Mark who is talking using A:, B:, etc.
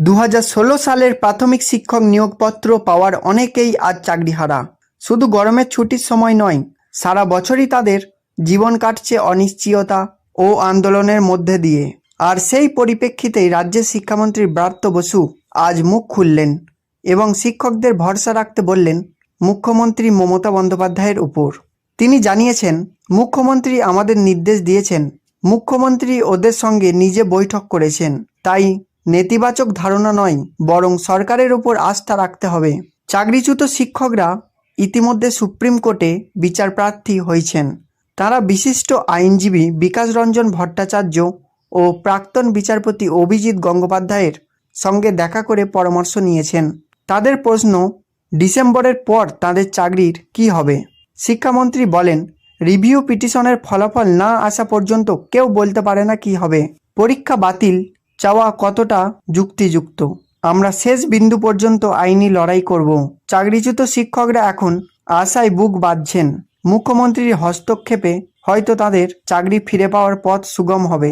A: দু হাজার ষোলো সালের প্রাথমিক শিক্ষক নিয়োগপত্র পাওয়ার অনেকেই আজ চাকরিহারা। শুধু গরমের ছুটির সময় নয়, সারা বছরই তাদের জীবন কাটছে অনিশ্চয়তা ও আন্দোলনের মধ্যে দিয়ে। আর সেই পরিপ্রেক্ষিতেই রাজ্যের শিক্ষামন্ত্রী ব্রাত্য বসু আজ মুখ খুললেন এবং শিক্ষকদের ভরসা রাখতে বললেন মুখ্যমন্ত্রী মমতা বন্দ্যোপাধ্যায়ের উপর। তিনি জানিয়েছেন, মুখ্যমন্ত্রী আমাদের নির্দেশ দিয়েছেন। মুখ্যমন্ত্রী ওদের সঙ্গে নিজে বৈঠক করেছেন। তাই নেতিবাচক ধারণা নয়, বরং সরকারের ওপর আস্থা রাখতে হবে। চাকরিচ্যুত শিক্ষকরা ইতিমধ্যে সুপ্রিম কোর্টে বিচারপ্রার্থী হয়েছেন। তারা বিশিষ্ট আইনজীবী বিকাশ রঞ্জন ভট্টাচার্য ও প্রাক্তন বিচারপতি অভিজিৎ গঙ্গোপাধ্যায়ের সঙ্গে দেখা করে পরামর্শ নিয়েছেন। তাদের প্রশ্ন, ডিসেম্বরের পর তাদের চাকরির কি হবে? শিক্ষামন্ত্রী বলেন, রিভিউ পিটিশনের ফলাফল না আসা পর্যন্ত কেউ বলতে পারে না কি হবে। পরীক্ষা বাতিল চাওয়া কতটা যুক্তিযুক্ত? আমরা শেষ বিন্দু পর্যন্ত আইনি লড়াই করব। চাকরিচ্যুত শিক্ষকরা এখন আশায় বুক বাঁধছেন। মুখ্যমন্ত্রীর হস্তক্ষেপে হয়তো তাদের চাকরি ফিরে পাওয়ার পথ সুগম হবে।